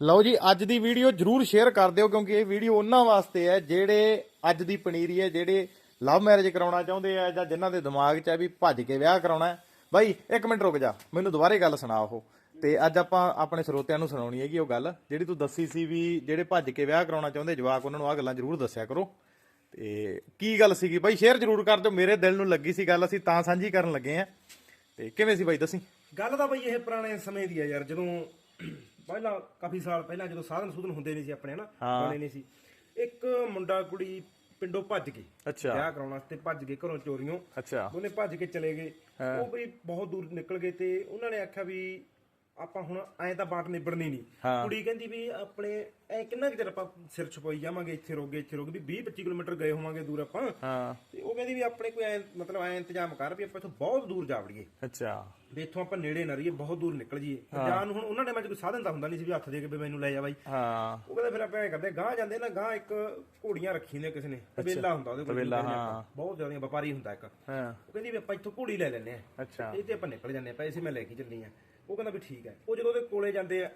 ਲਓ ਜੀ, ਅੱਜ ਦੀ ਵੀਡੀਓ ਜਰੂਰ ਸ਼ੇਅਰ ਕਰ ਦਿਓ ਕਿਉਂਕਿ ਇਹ ਵੀਡੀਓ ਉਹਨਾਂ ਵਾਸਤੇ ਹੈ ਜਿਹੜੇ ਅੱਜ ਦੀ ਪਨੀਰੀ ਹੈ, ਜਿਹੜੇ ਲਵ ਮੈਰਿਜ ਕਰਾਉਣਾ ਚਾਹੁੰਦੇ ਆ ਜਾਂ ਜਿਨ੍ਹਾਂ ਦੇ ਦਿਮਾਗ 'ਚ ਹੈ ਵੀ ਭੱਜ ਕੇ ਵਿਆਹ ਕਰਾਉਣਾ ਹੈ। ਬਾਈ, ਇੱਕ ਮਿੰਟ ਰੁਕ ਜਾ, ਮੈਨੂੰ ਦੁਬਾਰੇ ਗੱਲ ਸੁਣਾ ਉਹ। ਤੇ ਅੱਜ ਆਪਾਂ ਆਪਣੇ ਸਰੋਤਿਆਂ ਨੂੰ ਸੁਣਾਉਣੀ ਹੈਗੀ ਉਹ ਗੱਲ, ਜਿਹੜੀ ਤੂੰ ਦੱਸੀ ਸੀ ਵੀ ਜਿਹੜੇ ਭੱਜ ਕੇ ਵਿਆਹ ਕਰਾਉਣਾ ਚਾਹੁੰਦੇ ਜਵਾਕ, ਉਹਨਾਂ ਨੂੰ ਆ ਗੱਲਾਂ ਜਰੂਰ ਦੱਸਿਆ ਕਰੋ। ਤੇ ਕੀ ਗੱਲ ਸੀਗੀ? ਬਾਈ ਸ਼ੇਅਰ ਜਰੂਰ ਕਰ ਦਿਓ, ਮੇਰੇ ਦਿਲ ਨੂੰ ਲੱਗੀ ਸੀ ਗੱਲ, ਅਸੀਂ ਤਾਂ ਸਾਂਝੀ ਕਰਨ ਲੱਗੇ ਆ। ਤੇ ਕਿਵੇਂ ਸੀ ਬਾਈ, ਦੱਸੀ? ਗੱਲ ਤਾਂ ਬਾਈ ਇਹ ਪੁਰਾਣੇ ਸਮੇਂ ਦੀ ਹੈ ਯਾਰ, ਜਦੋਂ ਪਹਿਲਾਂ ਕਾਫੀ ਸਾਲ ਪਹਿਲਾਂ ਜਦੋਂ ਸਾਧਨ ਸੂਧਨ ਹੁੰਦੇ ਨਹੀਂ ਸੀ ਆਪਣੇ ਹਨਾ? ਬਣੇ ਨਹੀਂ ਸੀ। ਇੱਕ ਮੁੰਡਾ ਕੁੜੀ ਪਿੰਡੋਂ ਭੱਜ ਅੱਛਾ। ਵਿਆਹ ਕਰਾਉਣ ਵਾਸਤੇ ਭੱਜ ਕੇ ਘਰੋਂ ਚੋਰੀਆਂ ਅੱਛਾ। ਉਹਨੇ ਭੱਜ ਕੇ ਚਲੇ ਗਏ। ਉਹ ਬਈ ਬਹੁਤ ਦੂਰ ਨਿਕਲ ਗਏ ਤੇ ਉਹਨਾਂ ਨੇ ਆਖਿਆ ਵੀ ਆਪਾਂ ਹੁਣ ਐਂ ਤਾਂ ਬਾਟ ਨਿਬੜਨੀ ਨਹੀਂ ਕੁੜੀ ਕਹਿੰਦੀ ਵੀ ਆਪਣੇ ਐ ਕਿੰਨਾ ਕੁ ਚਿਰ ਆਪਾਂ ਸਿਰ ਛਪਾਈ ਜਾਵਾਂਗੇ ਇੱਥੇ ਰੋਗੇ ਇੱਥੇ ਰੋਗੇ ਵੀ 20 25 ਕਿਲੋਮੀਟਰ ਗਏ ਹੋਵਾਂਗੇ ਦੂਰ ਆਪਾਂ। ਹਾਂ। ਤੇ ਉਹ ਕਹਿੰਦੀ ਵੀ ਆਪਣੇ ਕੋਈ ਐ ਮਤਲਬ ਐ ਇੰਤਜ਼ਾਮ ਕਰ ਵੀ ਆਪਾਂ ਇੱਥੋਂ ਬਹੁਤ ਦੂਰ ਜਾ ਵੜੀਏ। ਅੱਛਾ। ਵੀ ਇੱਥੋਂ ਆਪਾਂ ਨੇੜੇ ਨਾ ਰਹੀਏ ਬਹੁਤ ਦੂਰ ਨਿਕਲ ਜੀਏ ਜਾਨ ਹੁਣ ਉਹਨਾਂ ਟਾਈਮਾਂ 'ਚ ਕੋਈ ਸਾਧਨ ਤਾਂ ਹੁੰਦਾ ਨਹੀਂ ਸੀ ਵੀ ਹੱਥ ਦੇ ਕੇ ਵੀ ਮੈਨੂੰ ਲੈ ਜਾ ਬਾਈ। ਹਾਂ। ਉਹ ਕਹਿੰਦੇ ਫਿਰ ਆਪਾਂ ਐ ਕਰਦੇ ਗਾਂ ਜਾਂਦੇ ਨਾ ਗਾਂ ਇੱਕ ਘੋੜੀਆਂ ਰੱਖੀ ਨੇ ਕਿਸੇ ਨੇ ਤਬੇਲਾ ਹੁੰਦਾ ਉਹਦੇ ਕੋਲ ਤਬੇਲਾ, ਕਹਿੰਦੇ। ਆਪਾਂ, ਬਹੁਤ ਜ਼ਿਆਦਾ ਵਪਾਰੀ ਹੁੰਦਾ ਇੱਕ। ਹਾਂ। ਉਹ ਕਹਿੰਦੀ ਵੀ ਆਪਾਂ ਇੱਥੋਂ ਘੋੜੀ ਲੈ ਲੈਨੇ ਆ। ਅੱਛਾ। ਇਹ ਤੇ ਆਪਾਂ ਨਿਕਲ ਜਾਂਦੇ ਆ ਪੈਸੇ ਮੈਂ ਲੈ ਕੇ ਚੱਲਨੀ ਆ। ਉਹ ਕਹਿੰਦਾ ਵੀ ਠੀਕ ਹੈ। ਉਹ ਜਦੋਂ ਉਹਦੇ ਕੋਲੇ ਜਾਂਦੇ ਆ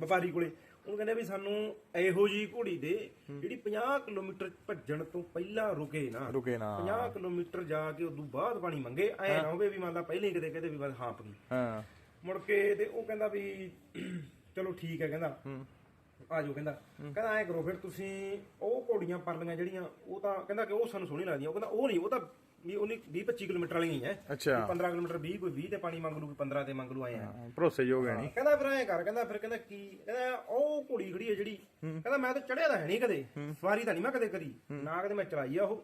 ਵਪਾਰੀ ਕੋਲੇ ਉਹਨੂੰ ਕਹਿੰਦੇ ਵੀ ਸਾਨੂੰ ਇਹੋ ਜੀ ਘੋੜੀ ਦੇ ਜਿਹੜੀ 50 ਕਿਲੋਮੀਟਰ ਭੱਜਣ ਤੋਂ ਪਹਿਲਾਂ ਰੁਕੇ ਨਾ। ਰੁਕੇ ਨਾ। 50 ਕਿਲੋਮੀਟਰ ਜਾ ਕੇ ਉਦੋਂ ਬਾਅਦ ਪਾਣੀ ਮੰਗੇ ਐ ਨਾ ਹੋਵੇ ਵੀ ਮੰਨ ਲਾ ਪਹਿਲੇ ਹੀ ਕਿਤੇ ਕਿਤੇ ਵੀ ਬਸ ਹਾਂਪ ਗਈ ਹਾਂ। ਮੁੜ ਕੇ ਤੇ ਉਹ ਕਹਿੰਦਾ ਵੀ ਚਲੋ ਠੀਕ ਹੈ ਕਹਿੰਦਾ। ਆ ਜਾਓ ਕਹਿੰਦਾ। ਕਹਿੰਦਾ ਐ ਕਰੋ ਫਿਰ ਤੁਸੀਂ ਉਹ ਘੋੜੀਆਂ ਪਰਲੀਆਂ ਜਿਹੜੀਆਂ ਉਹ ਤਾਂ ਕਹਿੰਦਾ ਕਿ ਉਹ ਸਾਨੂੰ ਸੋਹਣੀ ਲੱਗਦੀਆਂ। ਉਹ ਕਹਿੰਦਾ ਉਹ ਨਹੀਂ ਉਹ ਤਾਂ ਵੀ ਉਹਨੇ 20 25 ਕਿਲੋਮੀਟਰ ਵਾਲੀਆਂ ਹੀ ਐ। ਅੱਛਾ। 15 ਕਿਲੋਮੀਟਰ 20 ਕੋਈ 20 ਤੇ ਪਾਣੀ ਮੰਗ ਲੂ ਕੋਈ 15 ਤੇ ਮੰਗ ਲੂ ਆਏ ਆ ਭਰੋਸੇਯੋਗ ਹੈ ਨਹੀਂ। ਕਹਿੰਦਾ ਫਿਰ ਐ ਕਰ ਕਹਿੰਦਾ ਫਿਰ ਕਹਿੰਦਾ ਕੀ ਕਹਿੰਦਾ ਉਹ ਘੋੜੀ ਖੜੀ ਹੈ ਜਿਹੜੀ ਕਹਿੰਦਾ ਮੈਂ ਤਾਂ ਚੜਿਆ ਤਾਂ ਹੈ ਨਹੀਂ ਕਦੇ ਸਵਾਰੀ ਤਾਂ ਨਹੀਂ ਮੈਂ ਕਦੇ ਕਰੀ ਨਾ ਕਦੇ ਮੈਂ ਚਲਾਈ ਆ ਉਹ।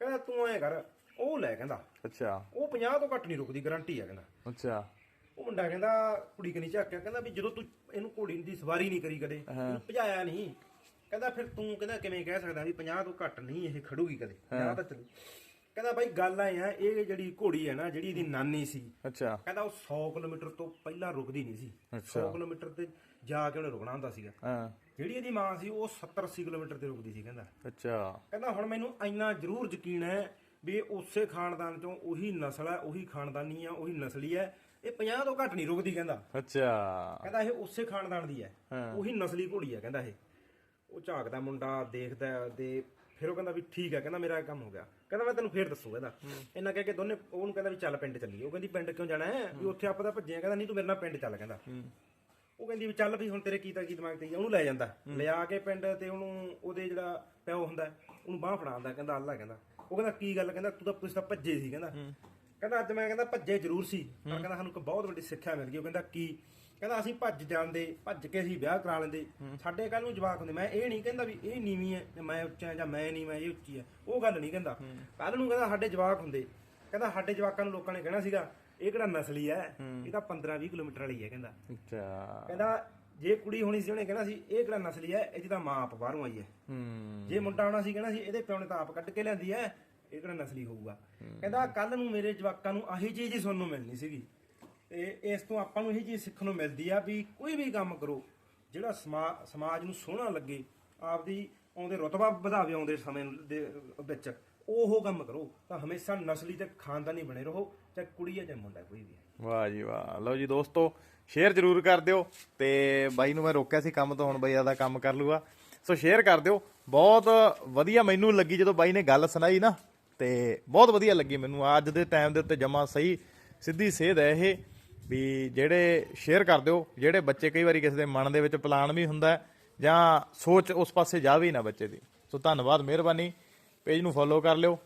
ਕਹਿੰਦਾ ਤੂੰ ਐ ਕਰ ਉਹ ਲੈ ਕਹਿੰਦਾ। ਅੱਛਾ। ਉਹ 50 ਤੋਂ ਘੱਟ ਨਹੀਂ ਰੁਕਦੀ ਗਾਰੰਟੀ ਆ ਕਹਿੰਦਾ। ਅੱਛਾ। ਉਹ ਮੁੰਡਾ ਕਹਿੰਦਾ ਕੁੜੀ ਕਨੀ ਝਾਕਿਆ ਕਹਿੰਦਾ ਵੀ ਜਦੋਂ ਤੂੰ ਇਹਨੂੰ ਘੋੜੀ ਦੀ ਸਵਾਰੀ ਨਹੀਂ ਕਰੀ ਕਦੇ ਇਹਨੂੰ ਭਜਾਇਆ ਨਹੀਂ। ਕਹਿੰਦਾ ਫਿਰ ਤੂੰ ਕਹਿੰਦਾ ਕਿਵੇਂ ਕਹਿ ਸਕਦਾ ਵੀ 50 ਤੋਂ ਘੱਟ ਨਹੀਂ ਇਹ ਖੜੂਗੀ ਕਦੇ 50 ਤਾਂ ਚੱਲੂ। ਕਹਿੰਦਾ ਬਾਈ ਗੱਲ ਆਏ ਆ ਇਹ ਜਿਹੜੀ ਘੋੜੀ ਹੈ ਨਾ ਜਿਹੜੀ ਇਹਦੀ ਨਾਨੀ ਸੀ ਅੱਛਾ। ਕਹਿੰਦਾ ਉਹ 100 ਕਿਲੋਮੀਟਰ ਤੋਂ ਪਹਿਲਾਂ ਰੁਕਦੀ ਨਹੀਂ ਸੀ। ਅੱਛਾ। 100 ਕਿਲੋਮੀਟਰ ਤੇ ਜਾ ਕੇ ਉਹਨੇ ਰੁਕਣਾ ਹੁੰਦਾ ਸੀਗਾ। ਹਾਂ। ਜਿਹੜੀ ਇਹਦੀ ਮਾਂ ਸੀ ਉਹ 70 80 ਕਿਲੋਮੀਟਰ ਤੇ ਰੁਕਦੀ ਸੀ ਕਹਿੰਦਾ। ਅੱਛਾ। ਕਹਿੰਦਾ ਹੁਣ ਮੈਨੂੰ ਇੰਨਾ ਜ਼ਰੂਰ ਯਕੀਨ ਹੈ ਵੀ ਉਸੇ ਖਾਨਦਾਨ ਚੋਂ ਉਹੀ ਨਸਲ ਹੈ ਉਹੀ ਖਾਨਦਾਨੀ ਆ ਉਹੀ ਨਸਲੀ ਹੈ ਇਹ 50 ਤੋਂ ਘੱਟ ਨਹੀਂ ਰੁਕਦੀ ਕਹਿੰਦਾ। ਅੱਛਾ। ਕਹਿੰਦਾ ਇਹ ਉਸੇ ਖਾਨਦਾਨ ਦੀ ਹੈ। ਉਹੀ ਨਸਲੀ ਘੋੜੀ ਹੈ ਕਹਿੰਦਾ ਇਹ। ਉਹ ਝਾਕਦਾ ਮੁੰਡਾ ਦੇਖਦਾ ਹੈ ਤੇ ਫਿਰ ਉਹ ਕਹਿੰਦਾ ਵੀ ਠੀਕ ਹੈ ਕਹਿੰਦਾ ਮੇਰਾ ਇਹ ਕੰਮ ਹੋ ਗਿਆ। ਕਹਿੰਦਾ ਮੈਂ ਤੈਨੂੰ ਫੇਰ ਦੱਸੂ ਕਹਿੰਦਾ। ਇਹਨਾਂ ਕਹਿ ਕੇ ਦੋਨੇ ਉਹਨੂੰ ਕਹਿੰਦਾ ਵੀ ਚੱਲ ਪਿੰਡ ਚੱਲੀਏ। ਉਹ ਕਹਿੰਦੀ ਪਿੰਡ ਕਿਉਂ ਜਾਣਾ ਹੈ? ਵੀ ਉੱਥੇ ਆਪਾਂ ਤਾਂ ਭੱਜੇ ਆ ਕਹਿੰਦਾ ਨਹੀਂ ਤੂੰ ਮੇਰੇ ਨਾਲ ਪਿੰਡ ਚੱਲ ਕਹਿੰਦਾ। ਉਹ ਕਹਿੰਦੀ ਵੀ ਚੱਲ ਵੀ ਹੁਣ ਤੇਰੇ ਕੀ ਤਾਂ ਕੀ ਦਿਮਾਗ ਤੇ ਆ, ਉਹਨੂੰ ਲੈ ਜਾਂਦਾ। ਲਿਆ ਕੇ ਪਿੰਡ ਤੇ ਉਹਨੂੰ ਉਹਦੇ ਜਿਹੜਾ ਪਿਓ ਹੁੰਦਾ ਹੈ, ਉਹਨੂੰ ਬਾਹ ਫੜਾਉਂਦਾ। ਕਹਿੰਦਾ ਅੱਲਾ ਕਹਿੰਦਾ। ਉਹ ਕਹਿੰਦਾ ਕੀ ਗੱਲ? ਕਹਿੰਦਾ ਤੂੰ ਤਾਂ ਤੁਸੀਂ ਤਾਂ ਭੱਜੇ ਸੀ ਕਹਿੰਦਾ। ਕਹਿੰਦਾ ਅੱਜ ਮੈਂ ਕਹਿੰਦਾ ਭੱਜੇ ਜ਼ਰੂਰ ਸੀ ਪਰ ਕਹਿੰਦਾ ਸਾਨੂੰ ਇੱਕ ਬਹੁਤ ਵੱਡੀ ਸਿੱਖਿਆ ਮਿਲ ਗਈ ਉਹ ਕਹਿੰਦਾ ਕੀ? ਕਹਿੰਦਾ ਅਸੀਂ ਭੱਜ ਜਾਂਦੇ ਭੱਜ ਕੇ ਅਸੀਂ ਵਿਆਹ ਕਰਾ ਲੈਂਦੇ ਸਾਡੇ ਕੱਲ ਨੂੰ ਜਵਾਕ ਹੁੰਦੇ ਮੈਂ ਇਹ ਨਹੀਂ ਕਹਿੰਦਾ ਵੀ ਇਹ ਨੀਵੀਂ ਹੈ ਜਾਂ ਮੈਂ ਉੱਚਾ ਜਾਂ ਮੈਂ ਨਹੀਂ ਮੈਂ ਇਹ ਉੱਚੀ ਹੈ ਉਹ ਗੱਲ ਨਹੀਂ ਕਹਿੰਦਾ। ਕੱਲ ਨੂੰ ਕਹਿੰਦਾ ਸਾਡੇ ਜਵਾਕ ਹੁੰਦੇ ਕਹਿੰਦਾ ਸਾਡੇ ਜਵਾਕਾਂ ਨੂੰ ਲੋਕਾਂ ਨੇ ਕਹਿਣਾ ਸੀਗਾ ਇਹ ਕਿਹੜਾ ਨਸਲੀ ਹੈ? ਇਹ ਤਾਂ 15 20 ਕਿਲੋਮੀਟਰ ਵਾਲੀ ਹੈ ਕਹਿੰਦਾ। ਅੱਛਾ। ਕਹਿੰਦਾ ਜੇ ਕੁੜੀ ਹੋਣੀ ਸੀ ਉਹਨੇ ਕਹਿਣਾ ਸੀ ਇਹ ਕਿਹੜਾ ਨਸਲੀ ਹੈ? ਇਹਦੀ ਤਾਂ ਮਾਂ ਆਪ ਬਾਹਰੋਂ ਆਈ ਹੈ। ਜੇ ਮੁੰਡਾ ਆਉਣਾ ਸੀ ਕਹਿਣਾ ਸੀ ਇਹਦੇ ਪਿਓ ਨੇ ਤਾਂ ਆਪ ਕੱਢ ਕੇ ਲਿਆਂਦੀ ਹੈ ਇਹ ਕਿਹੜਾ ਨਸਲੀ ਹੋਊਗਾ? ਕਹਿੰਦਾ ਕੱਲ ਨੂੰ ਮੇਰੇ ਜਵਾਕਾਂ ਨੂੰ ਆਹੀ ਚੀਜ਼ ਹੀ ਸੁਣਨ ਨੂੰ ਮਿਲਣੀ ਸੀਗੀ। ਤੇ ਇਸ ਤੋਂ ਆਪਾਂ ਨੂੰ ਇਹ ਚੀਜ਼ ਸਿੱਖਣ ਨੂੰ ਮਿਲਦੀ ਆ ਵੀ ਕੋਈ ਵੀ ਕੰਮ ਕਰੋ, ਜਿਹੜਾ ਸਮਾ- ਸਮਾਜ ਨੂੰ ਸੋਹਣਾ ਲੱਗੇ, ਆਪਦੀ ਆਉਂਦੇ ਰਤਬਾ ਵਧਾਵੇ ਆਉਂਦੇ ਸਮੇਂ ਦੇ ਵਿੱਚ, ਉਹ ਕੰਮ ਕਰੋ। ਤਾਂ ਹਮੇਸ਼ਾ ਨਸਲੀ ਤੇ ਖਾਨਦਾਨੀ ਬਣੇ ਰਹੋ, ਚਾਹੇ ਕੁੜੀ ਹੈ ਜਾਂ ਮੁੰਡਾ, ਕੋਈ ਵੀ ਵਾਹ ਜੀ ਵਾਹ। ਲਓ ਜੀ ਦੋਸਤੋ, ਸ਼ੇਅਰ ਜਰੂਰ ਕਰ ਦਿਓ ਤੇ ਬਾਈ ਨੂੰ ਮੈਂ ਰੋਕਿਆ ਸੀ ਕੰਮ ਤੋਂ, ਹੁਣ ਬਾਈ ਆਦਾ ਕੰਮ ਕਰ ਲੂਗਾ। ਸੋ ਸ਼ੇਅਰ ਕਰ ਦਿਓ। ਬਹੁਤ ਵਧੀਆ ਮੈਨੂੰ ਲੱਗੀ ਜਦੋਂ ਬਾਈ ਨੇ ਗੱਲ ਸੁਣਾਈ ਨਾ। ਤੇ ਬਹੁਤ ਵਧੀਆ ਲੱਗੀ ਮੈਨੂੰ। ਅੱਜ ਦੇ ਟਾਈਮ ਦੇ ਉੱਤੇ ਜਮਾ ਸਹੀ, ਸਿੱਧੀ ਸੇਧ ਹੈ ਇਹ ਵੀ ਜਿਹੜੇ ਸ਼ੇਅਰ ਕਰ ਦਿਓ ਜਿਹੜੇ ਬੱਚੇ ਕਈ ਵਾਰੀ ਕਿਸੇ ਦੇ ਮਨ ਦੇ ਵਿੱਚ ਪਲਾਨ ਵੀ ਹੁੰਦਾ ਜਾਂ ਸੋਚ ਉਸ ਪਾਸੇ ਜਾ ਵੀ ਨਾ ਬੱਚੇ ਦੀ। ਸੋ ਧੰਨਵਾਦ, ਮਿਹਰਬਾਨੀ। ਪੇਜ ਨੂੰ ਫੋਲੋ ਕਰ ਲਿਓ।